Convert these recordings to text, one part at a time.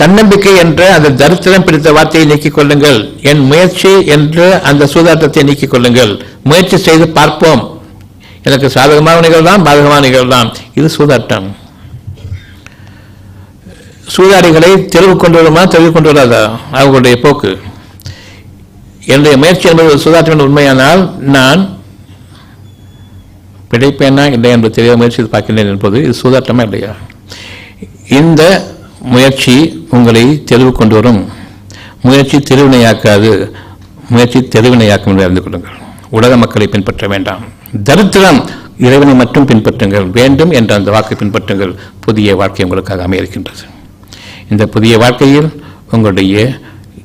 தன்னம்பிக்கை என்ற அந்த தரித்திரம் பிடித்த வார்த்தையை நீக்கிக் கொள்ளுங்கள். என் முயற்சி என்ற அந்த சூதாட்டத்தை நீக்கிக் கொள்ளுங்கள். முயற்சி செய்து பார்ப்போம். எனக்கு சாதகமான நிகழ்தான் பாதகமான நிகழ்தான் இது சூதாட்டம். சூதாடிகளை தெருவு கொண்டு வருமா தெளிவு கொண்டு வராதா? அவர்களுடைய போக்கு. என்னுடைய முயற்சி என்பது சூதாட்டம் என்று உண்மையானால் நான் பிழைப்பேனா இல்லை என்று தெரிய முயற்சி பார்க்கிறேன் பார்க்கின்றேன் என்பது இது சூதாட்டமா இல்லையா? இந்த முயற்சி உங்களை தெளிவு கொண்டு வரும். முயற்சி தெளிவினையாக்காது. முயற்சி தெளிவினையாக்கும் என்று அறிந்து கொள்ளுங்கள். உலக மக்களை பின்பற்ற வேண்டாம். தரித்திரம் இறைவனை மட்டும் பின்பற்றுங்கள். வேண்டும் என்ற அந்த வாக்கை பின்பற்றுங்கள். புதிய வாழ்க்கை உங்களுக்காக அமைய இருக்கின்றது இந்த புதிய வாழ்க்கையில் உங்களுடைய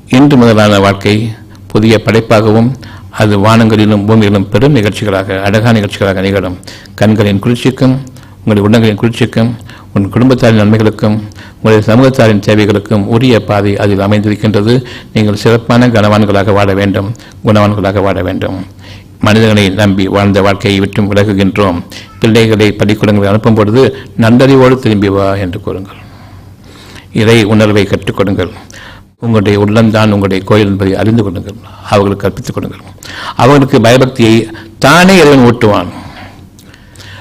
இன்று முதலான வாழ்க்கை புதிய படைப்பாகவும் அது வானங்களிலும் பூமியிலும் பெரும் நிகழ்ச்சிகளாக அழகான நிகழ்ச்சிகளாக நிகழும். கண்களின் குளிர்ச்சிக்கும் உங்களுடைய உள்ளங்களின் குளிர்ச்சிக்கும் உன் குடும்பத்தாரின் நன்மைகளுக்கும் உங்களுடைய சமூகத்தாரின் சேவைகளுக்கும் உரிய பாதை அதில் அமைந்திருக்கின்றது. நீங்கள் சிறப்பான கனவான்களாக வாழ வேண்டும் குணவான்களாக வாழ வேண்டும். மனிதர்களை நம்பி வாழ்ந்த வாழ்க்கையை விட்டும் விலகுகின்றோம். பிள்ளைகளை பள்ளிக்கூடங்களை அனுப்பும் பொழுது நன்றறிவோடு திரும்பி வா என்று கூறுங்கள். இறை உணர்வை கற்றுக் கொடுங்கள். உங்களுடைய உள்ளம்தான் உங்களுடைய கோயில் என்பதை அறிந்து கொள்ளுங்கள். அவர்களுக்கு கற்பித்துக் கொடுங்கள். அவர்களுக்கு பயபக்தியை தானே இறைவன் ஊட்டுவான்.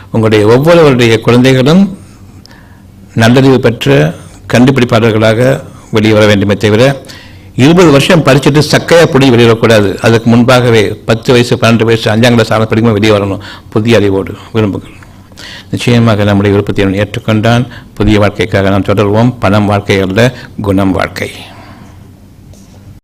உங்களுடைய ஒவ்வொருவருடைய குழந்தைகளும் நல்லறிவு பெற்ற கண்டுபிடிப்பாளர்களாக வெளியே வர வேண்டுமே தவிர இருபது வருஷம் படிச்சுட்டு சக்கையாக பொடி வெளியிடக்கூடாது. அதுக்கு முன்பாகவே பத்து வயசு பன்னெண்டு வயசு அஞ்சாம் கிளாஸ் ஆன படிக்கும் வெளியே வரணும். புதிய அறிவோடு விரும்புகிறேன் நிச்சயமாக நம்முடைய விருப்பத்தை ஏற்றுக்கொண்டான். புதிய வாழ்க்கைக்காக நாம் தொடர்வோம். பணம் வாழ்க்கை அல்ல குணம் வாழ்க்கை.